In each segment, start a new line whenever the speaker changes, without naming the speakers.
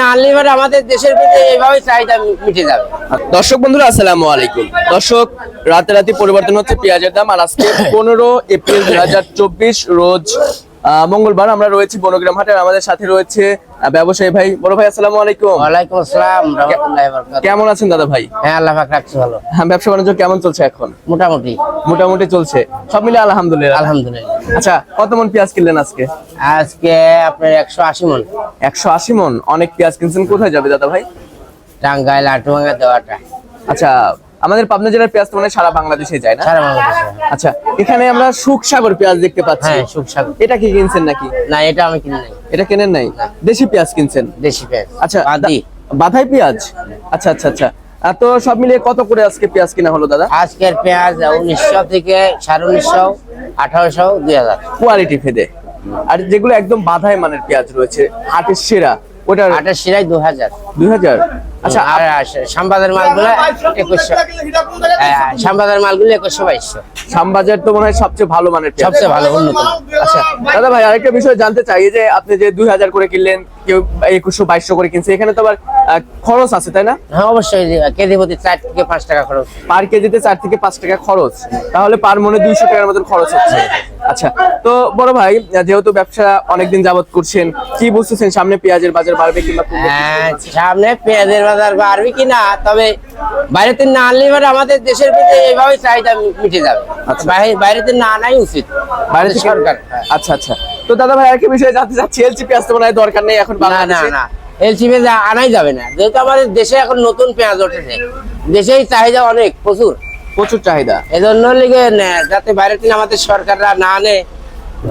না আমাদের দেশের চাহিদা যাবে।
দর্শক বন্ধুরা, আসসালামু আলাইকুম। দর্শক রাতে রাতে পরিবর্তন হচ্ছে পেঁয়াজের দাম, আর পনেরো এপ্রিল দু হাজার চব্বিশ রোজ মঙ্গলবার আমরা রয়েছি বনগ্রাম হাটের আমাদের সাথে রয়েছে ব্যবসায়ী ভাই। বড় ভাই আসসালামু আলাইকুম।
ওয়ালাইকুম আসসালাম রহমতুল্লাহি ওয়া বারাকাতুহু।
কেমন আছেন দাদা ভাই?
হ্যাঁ আল্লাহ পাক রাখছে ভালো।
হ্যাঁ ব্যবসা বাণিজ্য কেমন চলছে এখন?
মোটামুটি।
মোটামুটি চলছে। সব মিলে আলহামদুলিল্লাহ।
আলহামদুলিল্লাহ।
আচ্ছা কত মন পেঁয়াজ কিনলেন আজকে?
আজকে আপনার একশো আশি মন।
একশো আশি মন। অনেক পেঁয়াজ কিনছেন। কোথায় যাবে দাদা ভাই?
টাঙ্গাইল আটুয়াঙ্গা দেওয়াটা।
আচ্ছা আমাদের পাবনা জেলার পেঁয়াজ তো মানে সারা বাংলাদেশে যায় না?
সারা বাংলাদেশে
আচ্ছা এখানে আমরা সুখসাগর পেঁয়াজ দেখতে পাচ্ছি।
হ্যাঁ সুখসাগর
এটা কি কিনছেন নাকি?
না এটা আমি কিনি নাই।
এটা কেনেন নাই? দেশি পেঁয়াজ কিনছেন?
দেশি পেঁয়াজ।
আচ্ছা দা- বাধাই পেঁয়াজ? আচ্ছা আচ্ছা আচ্ছা। তো সব মিলিয়ে কত করে আজকে পেঁয়াজ কিনা হলো দাদা?
আজকের পেঁয়াজ উনিশশো থেকে সাড়ে উনিশশো আঠারোশো দুই হাজার।
কোয়ালিটি ভেদে। আর যেগুলো একদম বাধাই মানের পেঁয়াজ রয়েছে হাটের সেরা ওটা
আঠাশ সিরাই দু হাজার।
দুই হাজার? আচ্ছা
আর সাম্বাদের মালগুলো একুশশো। হ্যাঁ, সাম্বাদের মালগুলো একুশশো বাইশশো।
শ্যামবাজার তো মনে হয় সবচেয়ে ভালো মানের
সবচেয়ে ভালো উন্নত।
আচ্ছা দাদা ভাই আরেকটা বিষয় জানতে চাই যে আপনি যে দুই হাজার করে কিনলেন কেউ একুশশো বাইশশো করে কিনছে এখানে তো আবার আহ, খরচ আছে তাই না?
হ্যাঁ অবশ্যই কেজি প্রতি চার থেকে পাঁচ টাকা খরচ।
পার কেজিতে চার থেকে পাঁচ টাকা খরচ। তাহলে পার মনে দুইশো টাকার মতন খরচ হচ্ছে। আচ্ছা তো বড় ভাই যেহেতু ব্যবসা অনেকদিন যাবত করছেন কি বুঝতেছেন সামনে পেঁয়াজের বাজার বাড়বে কিংবা
হ্যাঁ, সামনে পেঁয়াজের বাজার বাড়বে কিনা তবে বাইরেতে না আনলে এবার আমাদের দেশের ভিতরে এইভাবে চাহিদা মিটে যাবে।
আচ্ছা।
বাইরেতে না আনাই উচিত।
বাইরে
সরকার হ্যাঁ।
আচ্ছা আচ্ছা। তো দাদা ভাই আরেকটা বিষয়ে জানতে চাচ্ছি এলসি পেঁয়াজ তো মনে হয় দরকার নেই এখন
না না না। এলসি পেঁয়াজ আনাই যাবে না। যেহেতু আমাদের দেশে এখন নতুন পেঁয়াজ উঠেছে দেশেই চাহিদা অনেক প্রচুর।
প্রচুর চাহিদা।
এজন্য লিগে যাতে বাইরে থেকে আমাদের সরকাররা না আনে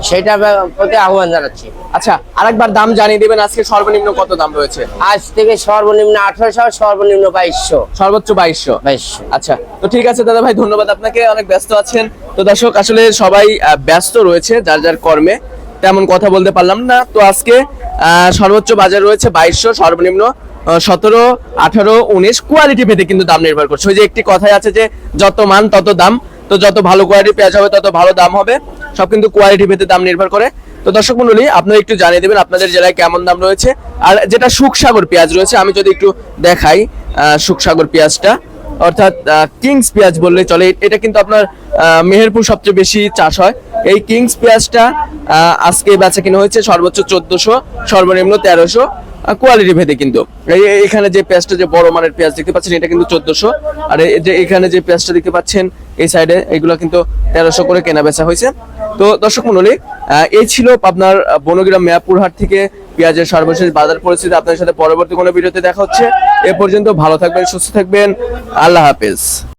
সেটা প্রতি আহ্বান জানাচ্ছি।
আচ্ছা আরেকবার দাম জানিয়ে দিবেন আজকে সর্বনিম্ন কত দাম রয়েছে?
আজ থেকে সর্বনিম্ন আঠারোশো সর্বনিম্ন বাইশশো।
সর্বোচ্চ বাইশশো।
বাইশশো।
আচ্ছা তো ঠিক আছে দাদা ভাই ধন্যবাদ আপনাকে অনেক ব্যস্ত আছেন। তো দর্শক আসলে সবাই ব্যস্ত রয়েছে যার যার কর্মে। তেমন কথা বলতে পারলাম না। তো আজকে আহ, সর্বোচ্চ বাজার রয়েছে বাইশশো সর্বনিম্ন সতেরো, আঠারো, উনিশ কোয়ালিটি ভেদে কিন্তু দাম নির্ভর করছে। ওই যে একটি কথাই আছে যে, যত মান, তত দাম। তো যত ভালো কোয়ালিটি পেঁয়াজ হবে, তত ভালো দাম হবে। সব কিন্তু কোয়ালিটি ভেদে দাম নির্ভর করে। তো দর্শক মন্ডলী আপনারা একটু জানিয়ে দেবেন আপনাদের জেলায় কেমন দাম রয়েছে। আর যেটা সুখসাগর পেঁয়াজ রয়েছে, আমি যদি একটু দেখাই সুখসাগর পেঁয়াজটা। অর্থাৎ কিংস পেঁয়াজ বললে চলে। এটা কিন্তু আপনার মেহেরপুর সবচেয়ে বেশি চাষ হয়। এই কিংস পেঁয়াজটা আজকে বেচা কিনা হয়েছে সর্বোচ্চ চোদ্দশো, সর্বনিম্ন তেরোশো কোয়ালিটি ভেদে কিন্তু। এখানে যে পেঁয়াজটা, যে বড় মানের পেঁয়াজ দেখতে পাচ্ছেন, এটা কিন্তু চোদ্দশো। আর যে এখানে যে পেঁয়াজটা দেখতে পাচ্ছেন, এই সাইডে এগুলো কিন্তু তেরোশো করে কেনা বেচা হয়েছে। তো দর্শক মন্ডলী এই ছিল আপনার বনগ্রাম মেয়াপুর থেকে পেঁয়াজের সর্বশেষ বাজার পরিস্থিতি। আপনার সাথে পরবর্তী কোনো ভিডিওতে দেখা হচ্ছে। এ পর্যন্ত ভালো থাকবেন, সুস্থ থাকবেন। আল্লাহ হাফেজ।